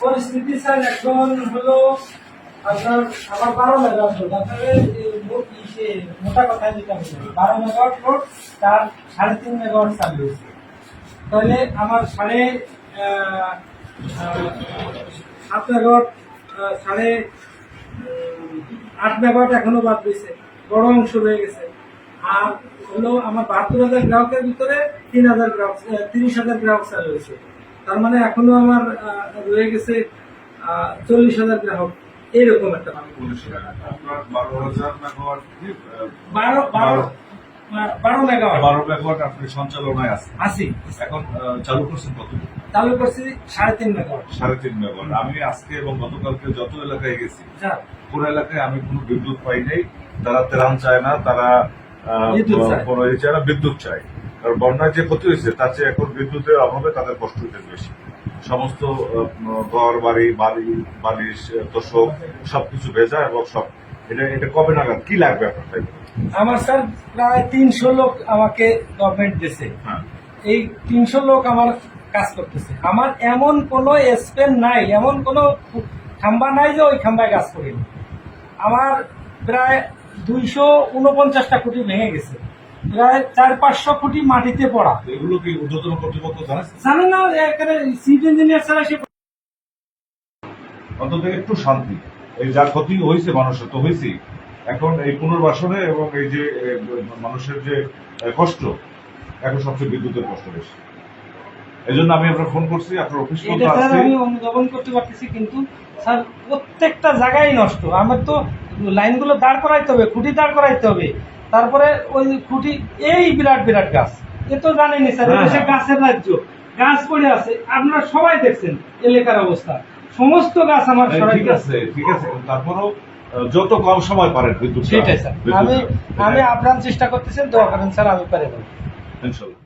পরিস্থিতি স্যার, এখন হলো আপনার আমার বারো মেগাওয়াট ইসে মোটা কথা যেটা বারো মেগাওয়াট লোড তার সাড়ে তিন মেগাওয়াট হয়েছে। তাহলে আমার সাড়ে সাত মেগাওয়াট সাড়ে আট মেগাওয়াট এখনও বাদ দিয়েছে বড় অংশ রয়ে গেছে। আর হলো আমার বাহাত্তর হাজার গ্রাহকের ভিতরে তিন হাজার গ্রাহক তিরিশ হাজার গ্রাহক চালু হয়েছে। তার মানে এখনও আমার রয়ে গেছে চল্লিশ হাজার গ্রাহক। এইরকম একটা বারো বারো বারো মেগাওয়াট। বারো মেগাওয়াট আপনি সঞ্চালনায় আছে। আশি এখন চালু করছেন কত চালু করছি সাড়ে তিন মেগাওয়াট সাড়ে তিন মেগাওয়াট আমি আজকে এবং গতকালকে যত এলাকায় গেছি কোন এলাকায় আমি কোনো বিদ্যুৎ পাই নাই। তারা তেরান চায় না তারা। কোনো চায় না বিদ্যুৎ চায়। কারণ বন্যায় যে ক্ষতি হয়েছে তার চেয়ে এখন বিদ্যুতের অভাবে তাদের কষ্ট হইতে বেশি। সমস্ত ঘর বাড়ি বাড়ি বালিশ তোষক সবকিছু ভেজা এবং সব। এটা এটা কবে নাগাদ? কি লাগবে আপনার আমার স্যার প্রায় তিনশো লোক আমাকে গভর্নমেন্ট দিয়েছে। হ্যাঁ। এই তিনশো লোক আমার কাজ করতেছে। আমার এমন কোনো স্পেন নাই এমন কোনো খাম্বা নাই যে ওই খাম্বায় কাজ করিনি আমার প্রায় দুইশো উনপঞ্চাশটা খুঁটি ভেঙে গেছে। প্রায় চার পাঁচশো খুঁটি মাটিতে পড়া। এগুলো কি ঊর্ধ্বতন কর্তৃপক্ষ জানাচ্ছে জানেন না এখানে চিফ ইঞ্জিনিয়ার ছাড়া সে অন্তত একটু শান্তি। এই যা ক্ষতি হয়েছে মানুষের তো হয়েছেই। এখন এই পুনর্বাসনে এবং এই যে মানুষের যে কষ্ট এখন সবচেয়ে বিদ্যুতের কষ্ট বেশি। এই জন্য আমি আপনার ফোন করছি আপনার অফিস পর্যন্ত আসছি আমি অনুধাবন করতে পারতেছি কিন্তু স্যার প্রত্যেকটা জায়গায় নষ্ট। আমার তো লাইনগুলো দাঁড় করাইতে হবে খুঁটি দাঁড় করাইতে হবে। তারপরে ওই খুঁটি এই বিরাট বিরাট গাছ। এ তো জানেনি স্যার হ্যাঁ, হ্যাঁ। গাছের রাজ্য। গাছ পড়ে আছে আপনারা সবাই দেখছেন এলাকার অবস্থা। সমস্ত গাছ আমার সরাই ঠিক আছে ঠিক আছে তারপরও যত কম সময় পারেন বিদ্যুৎ সেটাই স্যার। আমি আমি আপ্রাণ চেষ্টা করতেছেন দোয়া করেন স্যার আমি পারে ইনশাল্লাহ।